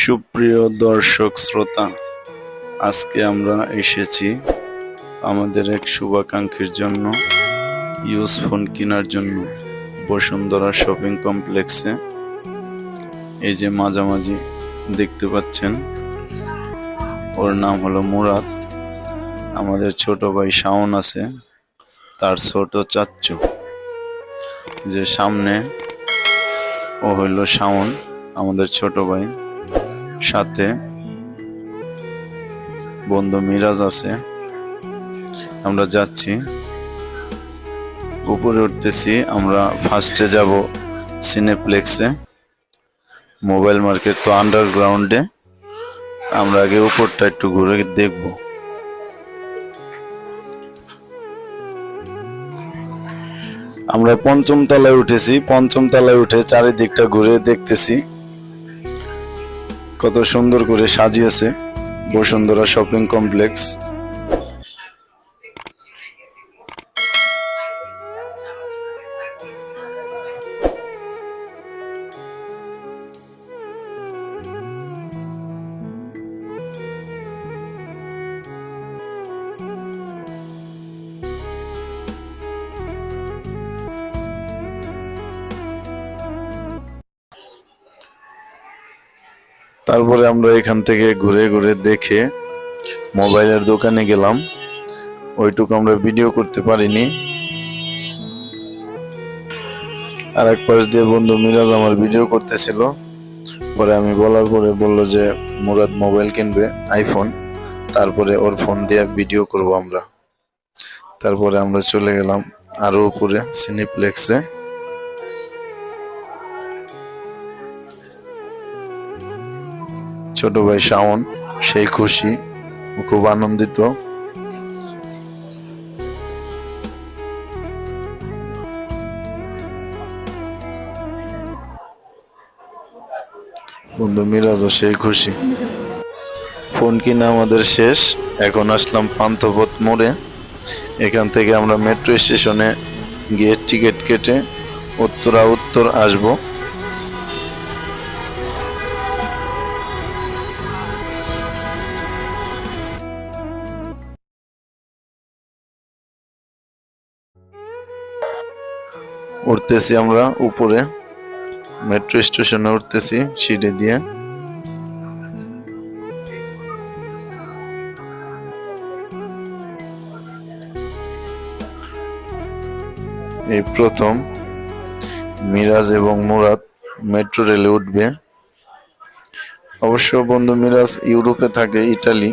সুপ্রিয় দর্শক শ্রোতা, আজকে আমরা এসেছি আমাদের এক শুভাকাঙ্ক্ষীর জন্য ইউজ ফোন কেনার জন্য বসুন্ধরা শপিং কমপ্লেক্সে। এই যে মাঝামাঝি দেখতে পাচ্ছেন, ওর নাম হলো মুরাদ। আমাদের ছোট ভাই শাওন আছে, তার ছোট চাচ্চু। যে সামনে ও হইল শাওন, আমাদের ছোট ভাই। সাথে বন্ধু মিরাজ আছে। আমরা যাচ্ছি। উপরে উঠতেছি, আমরা ফার্স্টে যাব সিনেপ্লেক্সে মোবাইল মার্কেট তো আন্ডারগ্রাউন্ডে আমরা আগে উপরটা একটু ঘুরে দেখব। আমরা পঞ্চম তলায় উঠেছি, পঞ্চম তলায় উঠে চারিদিকটা ঘুরে দেখতেছি। কত সুন্দর করে সাজিয়েছে। Bashundhara shopping complex. তারপরে আমরা এখান থেকে ঘুরে ঘুরে দেখে মোবাইলের দোকানে গেলাম। ওইটুকু আমরা ভিডিও করতে পারিনি। আর এক পাশ দিয়ে বন্ধু মিরাজ আমার ভিডিও করতেছিল। পরে আমি বলার পরে বলল যে, মুরাদ মোবাইল কিনবে, আইফোন। তারপরে ওর ফোন দিয়ে ভিডিও করব আমরা। তারপরে আমরা চলে গেলাম আরও উপরে, সিনিপ্লেক্সে। ছোট ভাই শাওন, সেই খুশি, খুব আনন্দিত। বন্ধু মিরাজও সেই খুশি। ফোন কিনা আমাদের শেষ, এখন আসলাম পান্থপথ মোড়ে। এখান থেকে আমরা মেট্রো স্টেশনে গিয়ে টিকিট কেটে উত্তরা উত্তর আসব। উঠতেছি আমরা উপরে। মেট্রো স্টেশনে উঠতেছি সিঁড়ি দিয়ে। এই প্রথম মিরাজ এবং মুরাদ মেট্রো রেলে উঠবে। অবশ্য বন্ধু মিরাজ ইউরোপে থাকে, ইটালি।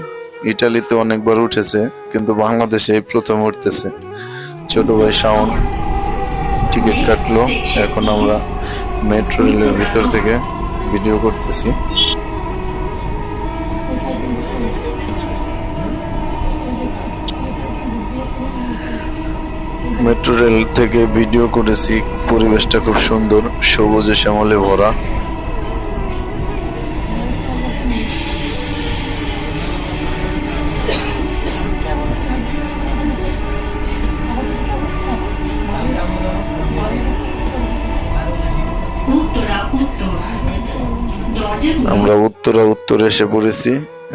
ইটালিতে অনেকবার উঠেছে, কিন্তু বাংলাদেশে এই প্রথম উঠতেছে। ছোট ভাই শাওন টিকিট কাটলো। এখন আমরা মেট্রো রেলের ভিতর থেকে ভিডিও করতেছি। মেট্রো রেল থেকে ভিডিও করেছি। পরিবেশটা খুব সুন্দর, সবুজে শ্যামলে ভরা। আমরা উত্তরা উত্তরে এসে পড়েছি।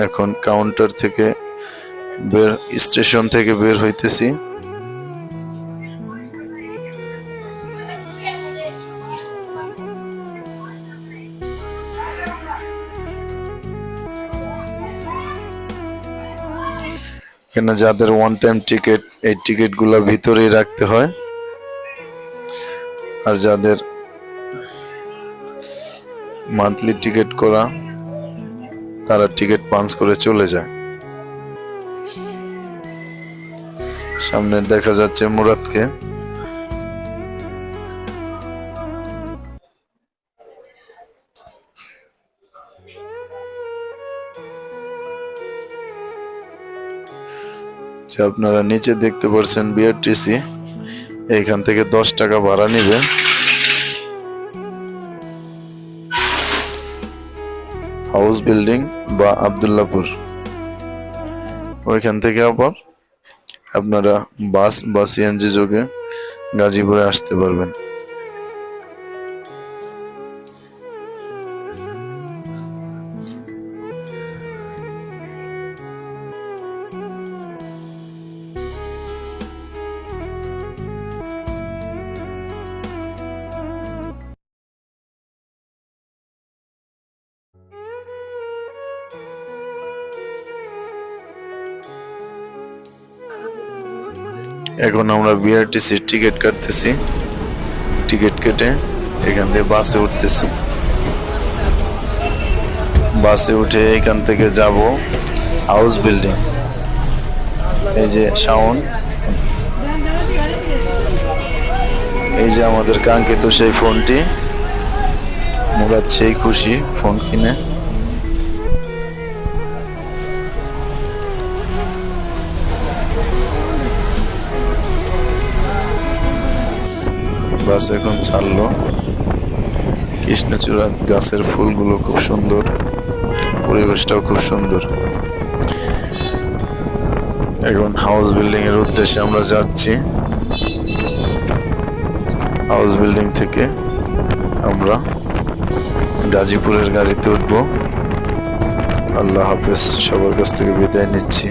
এখন কাউন্টার থেকে বের স্টেশন থেকে বের হইতেছি। কেন যাদের ওয়ান টাইম টিকিট এই টিকিটগুলো ভিতরেই রাখতে হয়। আর যাদের মান্থলি টিকিট করা, তারা টিকিট পাঞ্চ করে চলে যায়। সামনে দেখা যাচ্ছে মুরাদকে। আপনারা নিচে দেখতে পাচ্ছেন বিআরটিসি, এইখান থেকে দশ টাকা ভাড়া নিবে। হাউস বিল্ডিং বা আবদুল্লাপুর। ওইখান থেকে আবার আপনারা বাস বা সিএনজি যোগে গাজীপুরে আসতে পারবেন। এখন আমরা বিআরটিসির টিকিট কাটতেছি। টিকিট কেটে এখান থেকে বাসে উঠতেছি। বাসে উঠে এখান থেকে যাব হাউস বিল্ডিং এই যে শাওন। এই যে আমাদের কাঙ্ক্ষিত সেই ফোনটি। মুরাদ সেই খুশি ফোন কিনে। বাস এখন ছাড়লো। কৃষ্ণচূড়া গাছের ফুলগুলো খুব সুন্দর, পরিবেশটাও খুব সুন্দর। এখন হাউস বিল্ডিং এর উদ্দেশ্যে আমরা যাচ্ছি। হাউস বিল্ডিং থেকে আমরা গাজীপুরের গাড়িতে উঠবো। আল্লাহ হাফেজ, সবার কাছ থেকে বিদায় নিচ্ছি।